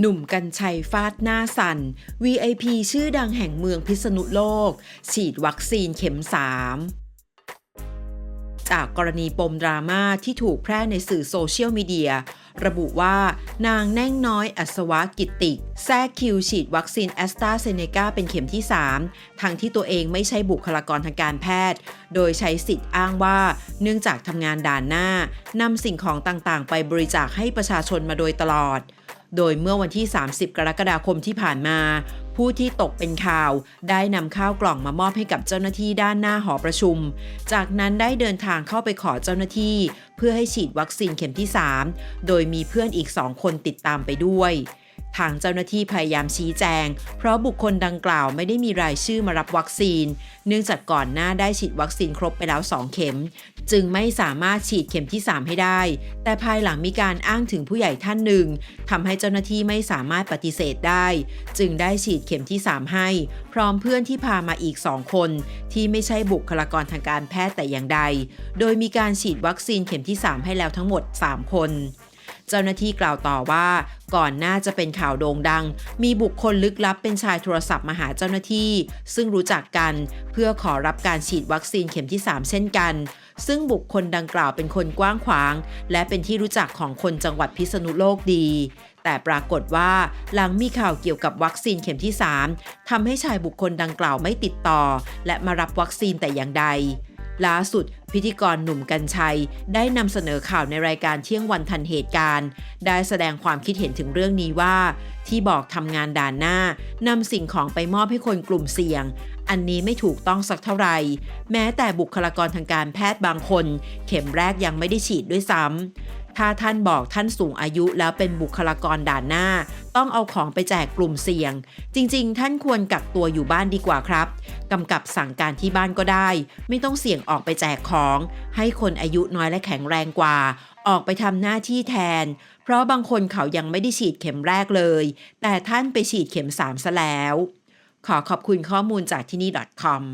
หนุ่มกัญชัยฟาดหน้าสัน VIP ชื่อดังแห่งเมืองพิษณุโลก ฉีดวัคซีนเข็ม 3 จากกรณีปมดราม่าที่ถูกแพร่ในสื่อโซเชียลมีเดีย ระบุว่านางแน่งน้อยอัศวกิติกแทรกคิวฉีดวัคซีนแอสตราเซเนกาเป็นเข็มที่ 3 ทั้งที่ตัวเองไม่ใช่บุคลากรทางการแพทย์ โดยใช้สิทธิ์อ้างว่า เนื่องจากทำงานด่านหน้านำสิ่งของต่างๆ ไปบริจาคให้ประชาชนมาโดยตลอด โดยเมื่อวันที่ 30 กรกฎาคมที่ผ่านมา ผู้ที่ตกเป็นข่าวได้นำข้าวกล่องมามอบให้กับเจ้าหน้าที่ด้านหน้าหอประชุม จากนั้นได้เดินทางเข้าไปขอเจ้าหน้าที่ เพื่อให้ฉีดวัคซีนเข็มที่ 3 โดยมีเพื่อนอีก2คนติดตามไปด้วย ทางเจ้าหน้าที่พยายามชี้แจง เพราะบุคคลดังกล่าวไม่ได้มีรายชื่อมารับวัคซีน เนื่องจากก่อนหน้าได้ฉีดวัคซีนครบไปแล้ว 2 เข็ม จึงไม่สามารถฉีดเข็มที่ 3 ให้ได้ แต่ภายหลังมีการอ้างถึงผู้ใหญ่ท่านหนึ่งทำให้เจ้าหน้าที่ไม่สามารถปฏิเสธได้ จึงได้ฉีดเข็มที่ 3 ให้ พร้อมเพื่อนที่พามาอีก 2 คน ที่ไม่ใช่บุคลากรทางการแพทย์แต่อย่างใด โดยมีการฉีดวัคซีนเข็มที่ 3 ให้แล้วทั้งหมด 3 คน เจ้าหน้าที่กล่าวต่อว่า ก่อนหน้าจะเป็นข่าวโด่งดัง มีบุคคลลึกลับเป็นชายโทรศัพท์มาหาเจ้าหน้าที่ ซึ่งรู้จักกันเพื่อขอรับการฉีดวัคซีนเข็มที่ 3 เช่นกัน ซึ่งบุคคลดังกล่าวเป็นคนกว้างขวาง และเป็นที่รู้จักของคนจังหวัดพิษณุโลกดี แต่ปรากฏว่าหลังมีข่าวเกี่ยวกับวัคซีนเข็มที่ 3ทำให้ชายบุคคลดังกล่าวไม่ติดต่อ และมารับวัคซีนแต่อย่างใด ล่าสุด พิธีกรหนุ่มกัญชัย ได้นำเสนอข่าวในรายการเที่ยงวันทันเหตุการณ์ ได้แสดงความคิดเห็นถึงเรื่องนี้ว่า ที่บอกทำงานด่านหน้านำสิ่งของไปมอบให้คนกลุ่มเสี่ยง อันนี้ไม่ถูกต้องสักเท่าไหร่แม้แต่บุคลากรทางการแพทย์บางคน เข็มแรกยังไม่ได้ฉีดด้วยซ้ำถ้าท่านบอกท่านสูงอายุแล้วเป็นบุคลากรด่านหน้า ต้องเอาของไปแจกกลุ่มเสี่ยง จริงๆ ท่านควรกักตัวอยู่บ้านดีกว่าครับกำกับสั่งการที่บ้านก็ได้ ไม่ต้องเสี่ยงออกไปแจกของ ให้คนอายุน้อยและแข็งแรงกว่า ออกไปทำหน้าที่แทน เพราะบางคนเขายังไม่ได้ฉีดเข็มแรกเลย แต่ท่านไปฉีดเข็ม3ซะแล้ว ขอขอบคุณข้อมูลจากที่นี่ .com